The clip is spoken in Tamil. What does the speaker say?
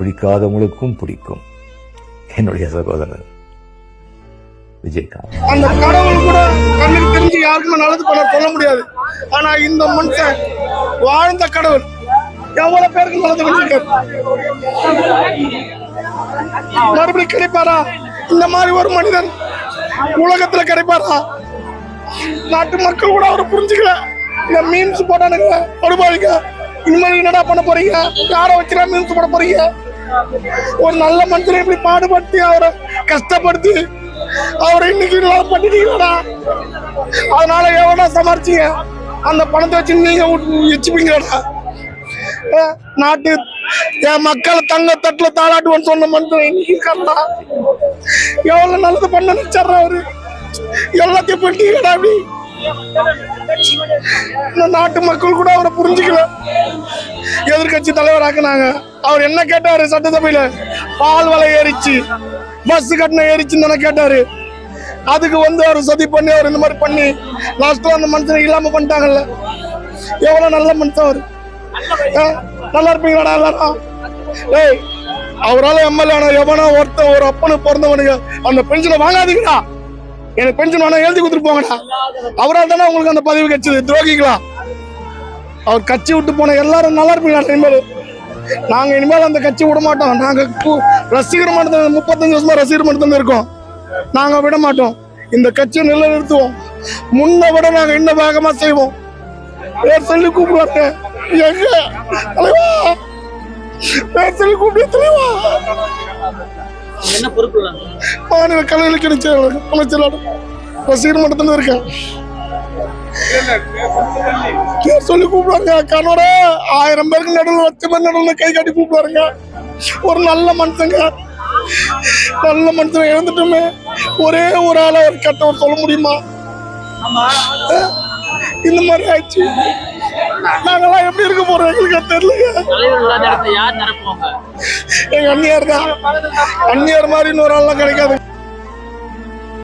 பிடிக்காதவங்களுக்கும் பிடிக்கும். என்னுடைய சகோதரர். விஜயகாந்த். அந்த கடவுள் கூட கண்ணுக்கு தெரிஞ்சு யாருக்குமே நல்லது பண்ண சொல்ல முடியாது. ஆனா இந்த மனுஷன் வாழ்ந்த கடவுள். எவ்வளவு பேருக்கு நல்லது பண்ணிருக்காரு? மறுபடியும் கிடைப்பாரா? இந்த மாதிரி ஒரு மனிதன் உலகத்துல கிடைப்பாரா? நாட்டு மக்கள் கூட அவரை புரிஞ்சுக்கல. இந்த மீன்ஸ் போட்டானுங்க. படுபாவிங்க. இனிமேல் என்னடா பண்ண போறீங்க? யாரை வச்சுடா மீன்ஸ் போட போறீங்க? ஒரு நல்ல மனுஷனை இப்படி பாடுபடுத்தி அவரை கஷ்டப்படுத்தி அவரை இன்னைக்கு நல்லா பண்ணிட்டீங்களா அதனால எவ்வளோ சமாளிச்சீங்க? அந்த பணத்தை வச்சு நீங்க வச்சுப்பீங்களா நாட்டு என் மக்களை தங்க தட்டுல தாளாட்டுவோன்னு சொன்ன மனுஷன் இன்னைக்கு இருக்காரா எவ்வளவு நல்லது பண்ண நினைச்சாரு அவரு? எல்லாத்தையும் பண்ணிட்டீங்களா அப்படி? இந்த நாட்டு மக்கள் கூட அவரை கட்சி தலைவராக்குனாங்க அவர் என்ன கேட்டாரு சட்டசபையில? பால் வலை ஏறிச்சு. பஸ் கட்டணம் ஏறிச்சுன்னு தானே கேட்டாரு. அதுக்கு வந்து அவர் சதி பண்ணி அவர் இந்த மாதிரி பண்ணி லாஸ்ட்ல அந்த மனுஷனை இல்லாம பண்ணிட்டாங்கல்ல. எவ்வளவு நல்ல மனுஷன் அவர். நல்லா இருப்பீங்களாடா எல்லாரும்? ஏய் அவரால எம்எல்ஏ ஆனா எவனோ ஒருத்தன் ஒரு அப்பனு பிறந்தவனுங்க அந்த பென்ஷனை வாங்காதீங்கடா. எனக்கு பென்ஷன் வேணா எழுதி கொடுத்துட்டு போங்கடா. அவரால் தானே உங்களுக்கு அந்த பதவி கிடைச்சது. துரோகிங்களா அவர் கட்சி விட்டு போன எல்லாரும் நல்லா இருப்பீங்களா இனிமேல். நாங்க இனிமேல் அந்த கட்சி விட மாட்டோம். நாங்க கு- ரசிகர் மன்றத்தில் முப்பத்தஞ்சு வருஷமா ரசிகர் மன்றத்தில் இருக்கோம். நாங்க விட மாட்டோம். இந்த கட்சியை நிலைநிறுத்துவோம். முன்ன விட நாங்க இன்னும் வேகமா செய்வோம். பேர் சொல்லி கூப்பிடுவாங்க எங்க தலைவா! பேர் சொல்லி கூப்பிடு தலைவா! மாநில கலைகளுக்கு கிடைச்ச அமைச்சர் ரசிகர் மன்றத்தில் இருக்கேன். சொல்லி கூப்பிடுவாங்க கண்ணோட ஆயிரம் பேருக்கு நடுவில் லட்ச பேர் நடுவில் கை காட்டி கூப்பிடுவாருங்க ஒரு நல்ல மனுஷங்க. நல்ல மனுஷன் இழந்துட்டுமே. ஒரே ஒரு ஆளை ஒரு கெட்டவர் சொல்ல முடியுமா? இந்த மாதிரி ஆயிடுச்சு. நாங்கெல்லாம் எப்படி இருக்க போறோம்? எங்களுக்கு தெரியல தலைவர் இல்லாத இடத்துல யார் நிரப்புவாங்க எங்க அந்நியார் தான். அந்நியார் மாதிரி இன்னொரு ஆள்லாம் கிடைக்காது.